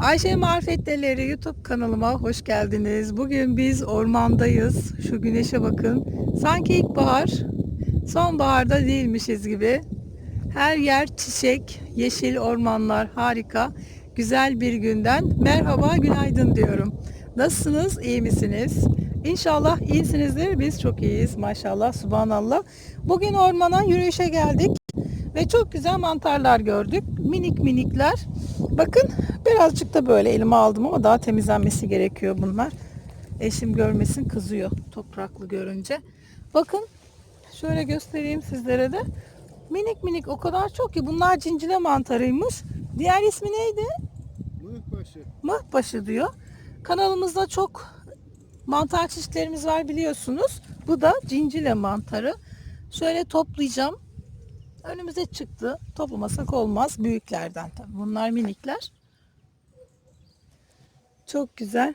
Ayşe Marifetleri YouTube kanalıma hoş geldiniz. Bugün biz ormandayız. Şu güneşe bakın. Sanki ilkbahar, sonbaharda değilmişiz gibi. Her yer çiçek, yeşil ormanlar harika. Güzel bir günden merhaba, günaydın diyorum. Nasılsınız, iyi misiniz? İnşallah iyisinizdir. Biz çok iyiyiz maşallah, subhanallah. Bugün ormana yürüyüşe geldik. Ve çok güzel mantarlar gördük. Minik minikler. Bakın birazcık da böyle elime aldım ama daha temizlenmesi gerekiyor bunlar. Eşim görmesin kızıyor topraklı görünce. Bakın şöyle göstereyim sizlere de. Minik minik o kadar çok ki bunlar cincile mantarıymış. Diğer ismi neydi? Mıhbaşı. Mıhbaşı diyor. Kanalımızda çok mantar çeşitlerimiz var biliyorsunuz. Bu da cincile mantarı. Şöyle toplayacağım. Önümüze çıktı. Toplamasak olmaz. Büyüklerden tabii. Bunlar minikler. Çok güzel.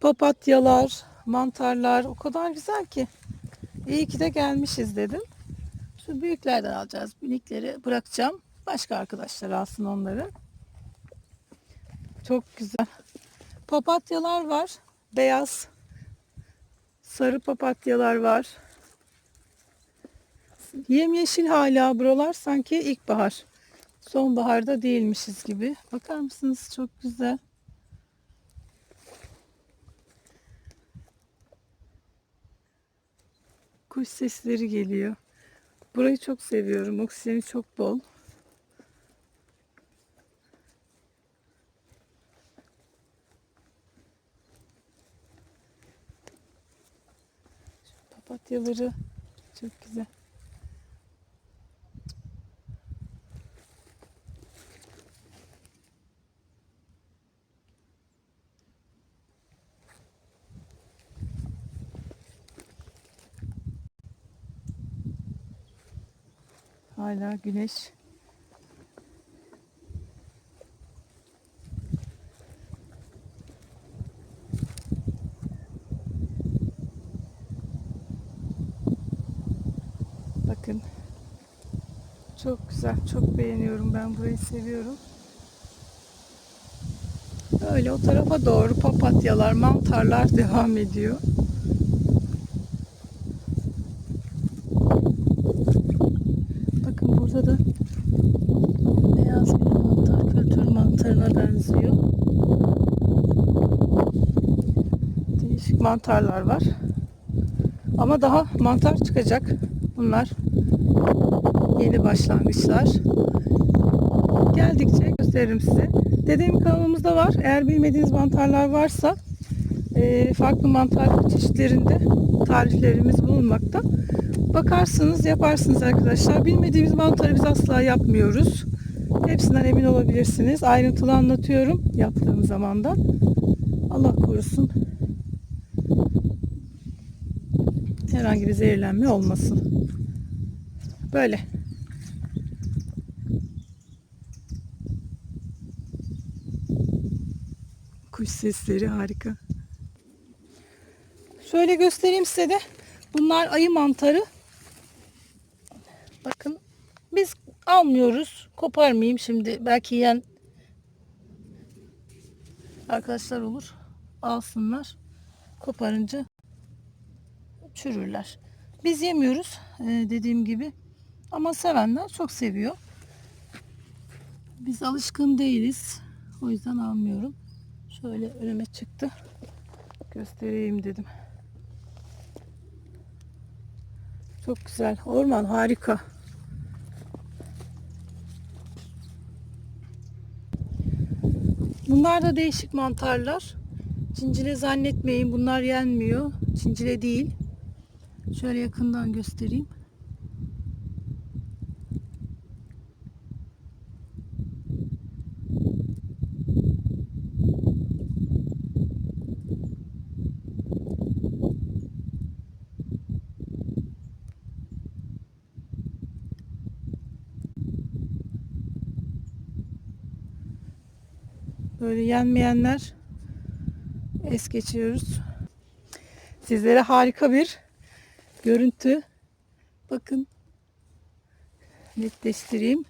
Papatyalar, mantarlar o kadar güzel ki. İyi ki de gelmişiz dedim. Şu büyüklerden alacağız. Minikleri bırakacağım. Başka arkadaşlar alsın onları. Çok güzel. Papatyalar var. Beyaz. Sarı papatyalar var. Yemyeşil hala buralar sanki ilkbahar. Sonbaharda değilmişiz gibi. Bakar mısınız? Çok güzel. Kuş sesleri geliyor. Burayı çok seviyorum. Oksijeni çok bol. Şu papatyaları çok güzel. Hala güneş. Bakın. Çok güzel. Çok beğeniyorum. Ben burayı seviyorum. Böyle o tarafa doğru papatyalar, mantarlar devam ediyor. Da beyaz bir mantar kültür mantarına benziyor. Değişik mantarlar var. Ama daha mantar çıkacak. Bunlar yeni başlangıçlar. Geldikçe gösteririm size. Dediğim kanalımızda var. Eğer bilmediğiniz mantarlar varsa farklı mantar çeşitlerinde tariflerimiz bulunmakta. Bakarsınız, yaparsınız arkadaşlar. Bilmediğimiz mantarı biz asla yapmıyoruz. Hepsinden emin olabilirsiniz. Ayrıntılı anlatıyorum yaptığım zaman da. Allah korusun. Herhangi bir zehirlenme olmasın. Böyle. Kuş sesleri harika. Şöyle göstereyim size de. Bunlar ayı mantarı. Bakın biz almıyoruz. Koparmayayım şimdi. Belki yiyen arkadaşlar olur. Alsınlar. Koparınca çürürler. Biz yemiyoruz ee, dediğim gibi. Ama sevenler çok seviyor. Biz alışkın değiliz. O yüzden almıyorum. Şöyle önüme çıktı. Göstereyim dedim. Çok güzel. Orman harika. Bunlar da değişik mantarlar. Cincile zannetmeyin. Bunlar yenmiyor. Cincile değil. Şöyle yakından göstereyim. Böyle yenmeyenler es geçiyoruz. Sizlere harika bir görüntü. Bakın. Netleştireyim.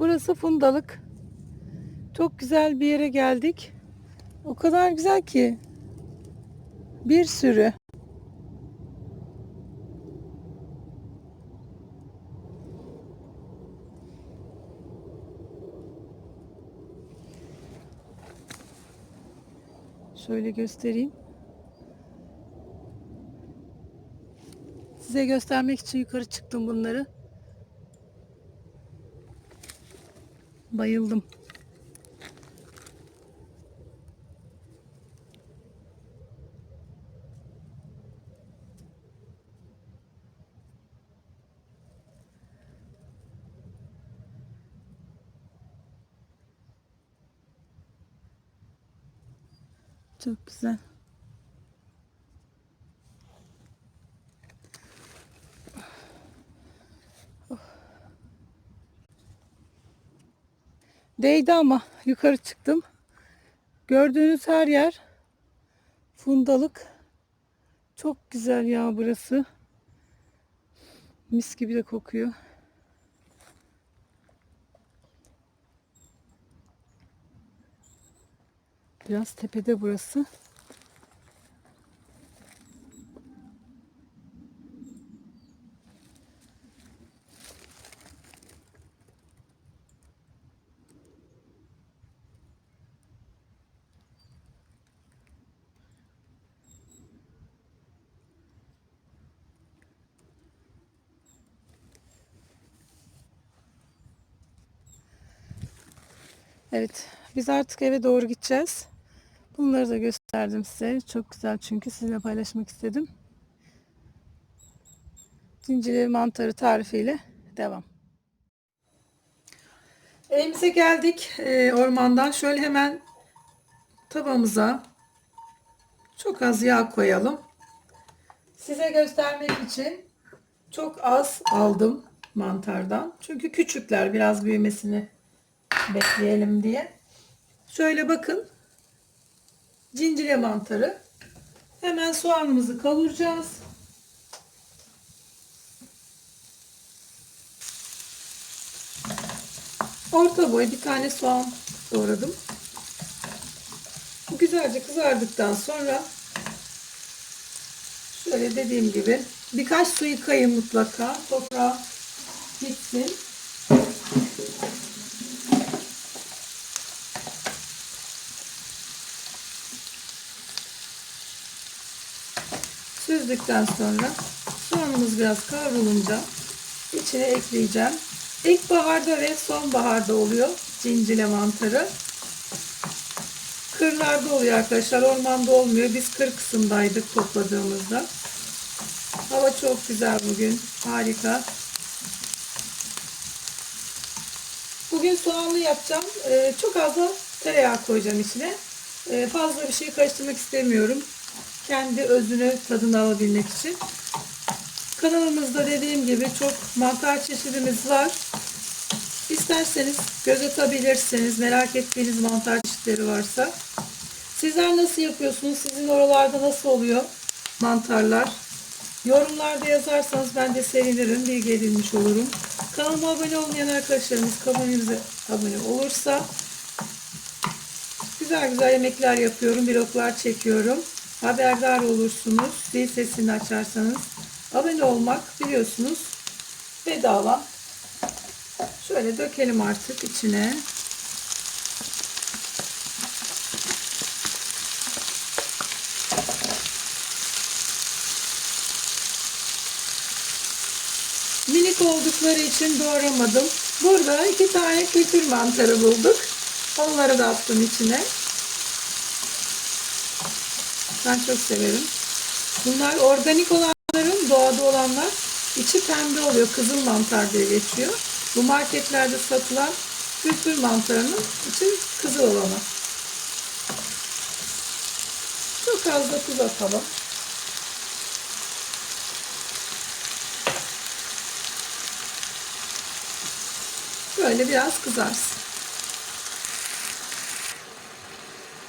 Burası Fundalık. Çok güzel bir yere geldik. O kadar güzel ki. Bir sürü. Şöyle göstereyim. Size göstermek için yukarı çıktım bunları. Bayıldım. Çok güzel. Değdi ama yukarı çıktım. Gördüğünüz her yer fundalık. Çok güzel ya burası. Mis gibi de kokuyor. Biraz tepede burası. Evet, biz artık eve doğru gideceğiz. Bunları da gösterdim size. Çok güzel çünkü sizinle paylaşmak istedim. Zincirli mantarı tarifiyle devam. Evimize geldik e, ormandan. Şöyle hemen tavamıza çok az yağ koyalım. Size göstermek için çok az aldım mantardan. Çünkü küçükler biraz büyümesini bekleyelim diye. Şöyle bakın. Cincire mantarı. Hemen soğanımızı kavuracağız. Orta boy bir tane soğan doğradım. Güzelce kızardıktan sonra şöyle dediğim gibi birkaç su yıkayın mutlaka. Toprağa gitsin. Süzdükten sonra soğanımız biraz kavrulunca içine ekleyeceğim. İlkbaharda ve sonbaharda oluyor cincile mantarı. Kırlarda oluyor arkadaşlar. Ormanda olmuyor. Biz kır kısımdaydık topladığımızda. Hava çok güzel bugün. Harika. Bugün soğanlı yapacağım. Ee, çok az da tereyağı koyacağım içine. Ee, fazla bir şey karıştırmak istemiyorum. Kendi özünü tadını alabilmek için. Kanalımızda dediğim gibi çok mantar çeşidimiz var. İsterseniz göz atabilirsiniz. Merak ettiğiniz mantar çeşitleri varsa. Sizler nasıl yapıyorsunuz? Sizin oralarda nasıl oluyor mantarlar? Yorumlarda yazarsanız ben de sevinirim. Bilgi edinmiş olurum. Kanalıma abone olmayan arkadaşlarımız kanalımıza abone olursa güzel güzel yemekler yapıyorum. Vloglar çekiyorum. Haberdar olursunuz. Zil sesini açarsanız. Abone olmak biliyorsunuz bedava. Şöyle dökelim artık içine. Minik oldukları için doğramadım. Burada iki tane kötür mantarı bulduk. Onları da attım içine. Ben çok severim. Bunlar organik olanların, doğada olanlar içi pembe oluyor. Kızıl mantar diye geçiyor. Bu marketlerde satılan kültür mantarının içi kızıl olanı. Çok az da tuz atalım. Böyle biraz kızarsın.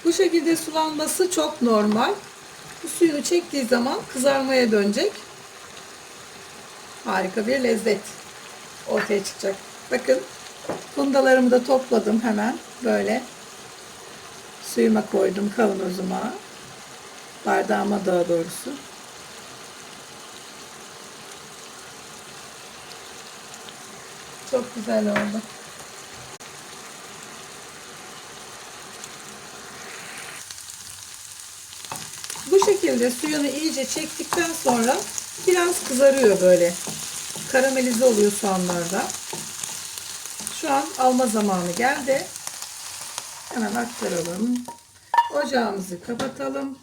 Bu şekilde sulanması çok normal. Bu suyunu çektiği zaman kızarmaya dönecek. Harika bir lezzet ortaya çıkacak. Bakın Fundalarımı da topladım hemen böyle. Suyuma koydum kavanozuma. Bardağıma daha doğrusu. Çok güzel oldu. Bu şekilde suyunu iyice çektikten sonra biraz kızarıyor böyle. Karamelize oluyor soğanlarda. Şu an alma zamanı geldi. Hemen aktaralım. Ocağımızı kapatalım.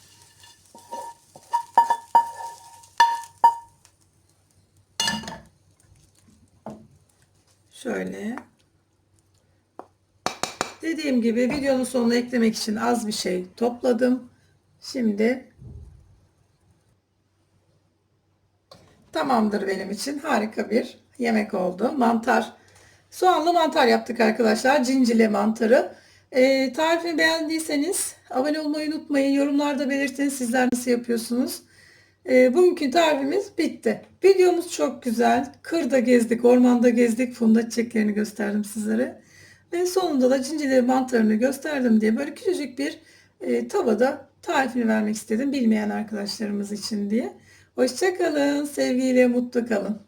Şöyle. Dediğim gibi videonun sonuna eklemek için az bir şey topladım. Şimdi tamamdır benim için. Harika bir yemek oldu. Mantar. Soğanlı mantar yaptık arkadaşlar. Cincile mantarı. Ee, tarifimi beğendiyseniz abone olmayı unutmayın. Yorumlarda belirtin sizler nasıl yapıyorsunuz. Ee, bugünkü tarifimiz bitti. Videomuz çok güzel. Kırda gezdik, ormanda gezdik. Funda çiçeklerini gösterdim sizlere. Ve sonunda da cincile mantarını gösterdim diye böyle küçücük bir e, tavada tarifini vermek istedim bilmeyen arkadaşlarımız için diye. Hoşçakalın, sevgiyle mutlu kalın.